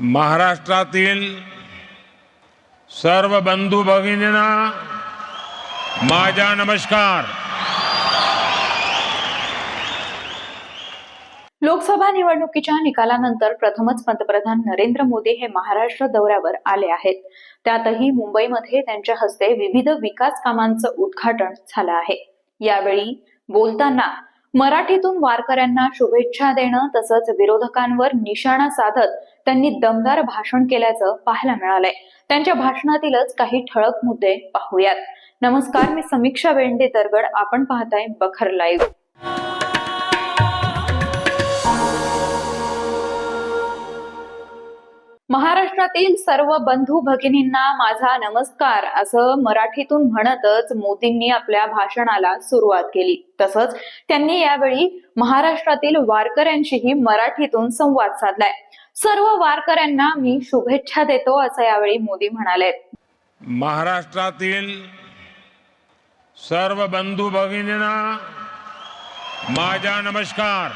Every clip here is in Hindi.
महाराष्ट्रातील सर्व बंधू भगिनींना माझा नमस्कार. लोकसभा निवडणुकीच्या निकालानंतर प्रथमच पंतप्रधान नरेंद्र मोदी हे महाराष्ट्र दौऱ्यावर आले आहेत. त्यातही मुंबईमध्ये त्यांच्या हस्ते विविध विकास कामांचं उद्घाटन झालं आहे. यावेळी बोलताना मराठीतून वारकऱ्यांना शुभेच्छा देणं तसंच विरोधकांवर निशाणा साधत त्यांनी दमदार भाषण केल्याचं पाहायला मिळालंय. त्यांच्या भाषणातीलच काही ठळक मुद्दे पाहूयात. नमस्कार मी समीक्षा वेंडे तरगड आपण पाहताय बखर लाईव्ह. महाराष्ट्रातील सर्व बंधू भगिनींना माझा नमस्कार असं मराठीतून म्हणतच मोदींनी आपल्या भाषणाला सुरुवात केली. तसंच त्यांनी यावेळी महाराष्ट्रातील वारकऱ्यांशीही मराठीतून संवाद साधलाय. सर्व वारकऱ्यांना मी शुभेच्छा देतो, असं मोदी म्हणाले. महाराष्ट्रातील सर्व बंधू भगिनींना माझा नमस्कार.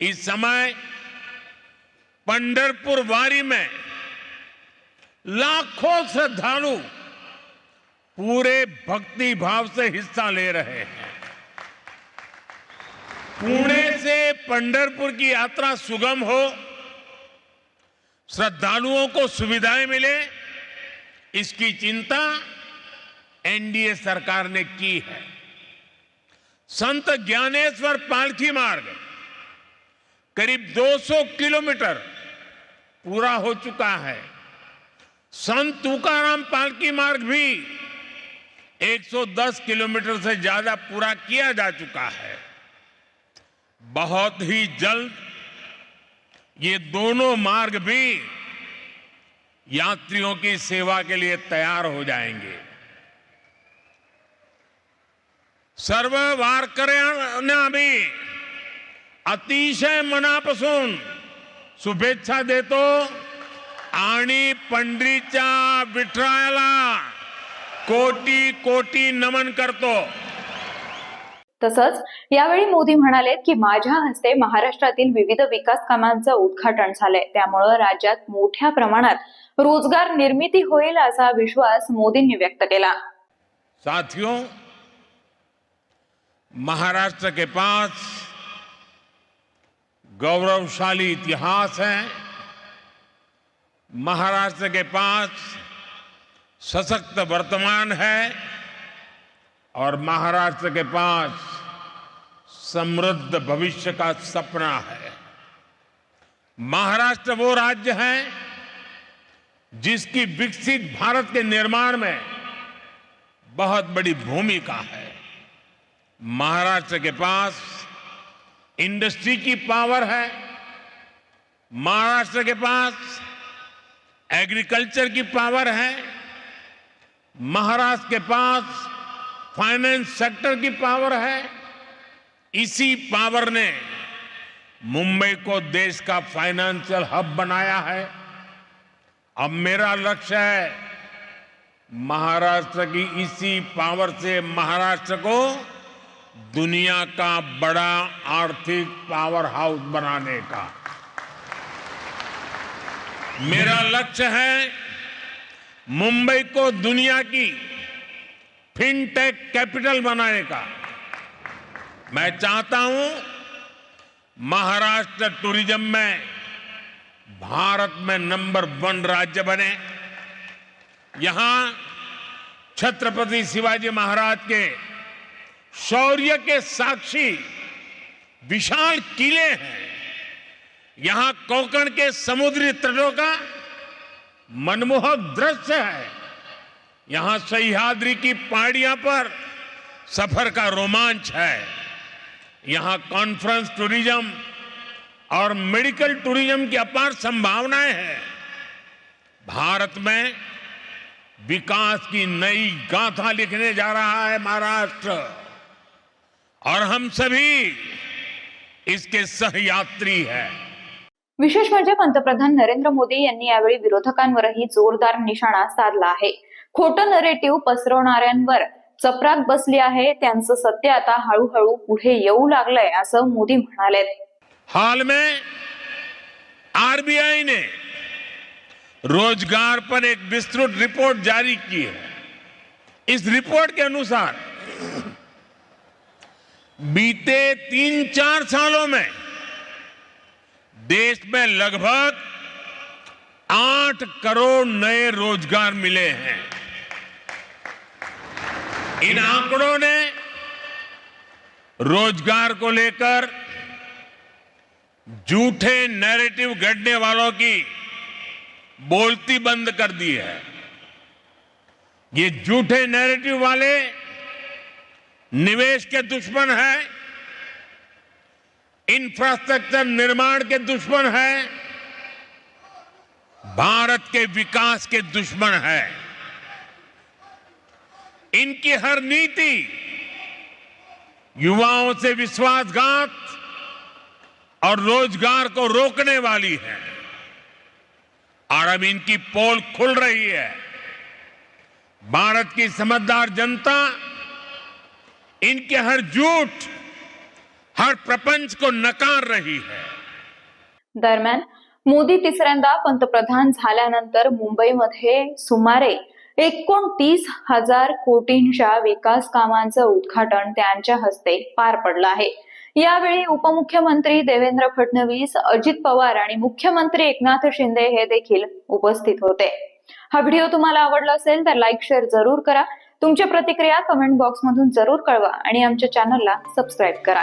इस समय पंडरपुर वारी में लाखों श्रद्धालु पूरे भक्ति भाव से हिस्सा ले रहे हैं। पुणे से पंडरपुर की यात्रा सुगम हो, श्रद्धालुओं को सुविधाएँ मिले, इसकी चिंता एनडीए सरकार ने की है। संत ज्ञानेश्वर पालकी मार्ग करीब 200 किलोमीटर पूरा हो चुका है। संत तुकाराम पालकी मार्ग भी 110 किलोमीटर से ज़्यादा पूरा किया जा चुका है। बहुत ही जल्द ये दोनों मार्ग भी यात्रियों की सेवा के लिए तैयार हो जाएँगे। सर्व मी अतिशय मनापासून शुभेच्छा देतो आणि पंढरीच्या विठ्ठलाला कोटी कोटी नमन करतो। तसंच यावेळी मोदी म्हणाले की माझ्या हस्ते महाराष्ट्रातील विविध विकास कामांचं उद्घाटन झालंय. त्यामुळं राज्यात मोठ्या प्रमाणात रोजगार निर्मिती होईल असा विश्वास मोदींनी व्यक्त केला. साथियों महाराष्ट्र के पास गौरवशाली इतिहास है। महाराष्ट्र के पास सशक्त वर्तमान है और महाराष्ट्र के पास समृद्ध भविष्य का सपना है। महाराष्ट्र वो राज्य है जिसकी विकसित भारत के निर्माण में बहुत बड़ी भूमिका है। महाराष्ट्र के पास इंडस्ट्री की पावर है। महाराष्ट्र के पास एग्रीकल्चर की पावर है। महाराष्ट्र के पास फाइनेंस सेक्टर की पावर है। इसी पावर ने मुंबई को देश का फाइनेंशियल हब बनाया है। अब मेरा लक्ष्य है महाराष्ट्र की इसी पावर से महाराष्ट्र को दुनिया का बड़ा आर्थिक पावर हाउस बनाने का। मेरा लक्ष्य है मुंबई को दुनिया की फिनटेक कैपिटल बनाने का। मैं चाहता हूँ महाराष्ट्र टूरिज़्म में भारत में नंबर वन राज्य बने। यहाँ छत्रपति शिवाजी महाराज के शौर्य के साक्षी विशाल किले हैं। यहाँ कोकण के समुद्री तटों का मनमोहक दृश्य है। यहाँ सह्याद्री की पहाड़ियाँ पर सफ़र का रोमांच है। यहाँ कॉन्फ्रेंस टूरिज़्म और मेडिकल टूरिज़्म की अपार संभावनाएँ हैं। भारत में विकास की नई गाथा लिखने जा रहा है महाराष्ट्र। और हम सभी इसके सहयात्री हैं। विशेष म्हणजे पंतप्रधान नरेंद्र मोदी यांनी यावेळी विरोधकांवरही जोरदार निशाणा साधला आहे. खोटं नरेटिव्ह पसरवणाऱ्यांवर चपराक बसली आहे. त्यांचं सत्य आता हळूहळू पुढे येऊ लागलंय, असं मोदी म्हणाले हाल में आरबीआई ने रोज़गार पर एक विस्तृत रिपोर्ट जारी की है। इस रिपोर्ट के अनुसार बीते तीन चार सालों में देश में लगभग आठ करोड़ नए रोज़गार मिले हैं। इन आंकड़ों ने रोज़गार को लेकर झूठे नैरेटिव गढ़ने वालों की बोलती बंद कर दी है। ये झूठे नैरेटिव वाले निवेश के दुश्मन है इंफ्रास्ट्रक्चर निर्माण के दुश्मन है, भारत के विकास के दुश्मन हैं। इनकी हर नीति, युवाओं से विश्वासघात और रोज़गार को रोकने वाली है। और अब इनकी पोल खुल रही है। भारत की समझदार जनता, इनके हर झूठ हर प्रपंच को नकार रही है। दरम्यान, मोदी तिसऱ्यांदा पंतप्रधान झाल्यानंतर मुंबईमध्ये सुमारे एकोणतीस हजार कोटींच्या विकास कामांचं उद्घाटन त्यांच्या हस्ते पार पडलं आहे. यावेळी उपमुख्यमंत्री देवेंद्र फडणवीस अजित पवार आणि मुख्यमंत्री एकनाथ शिंदे हे देखील उपस्थित होते. हा व्हिडिओ तुम्हाला आवडला असेल तर लाईक शेअर जरूर करा. तुमच्या प्रतिक्रिया कमेंट बॉक्स मधून जरूर कळवा आणि आमच्या चॅनलला सबस्क्राईब करा.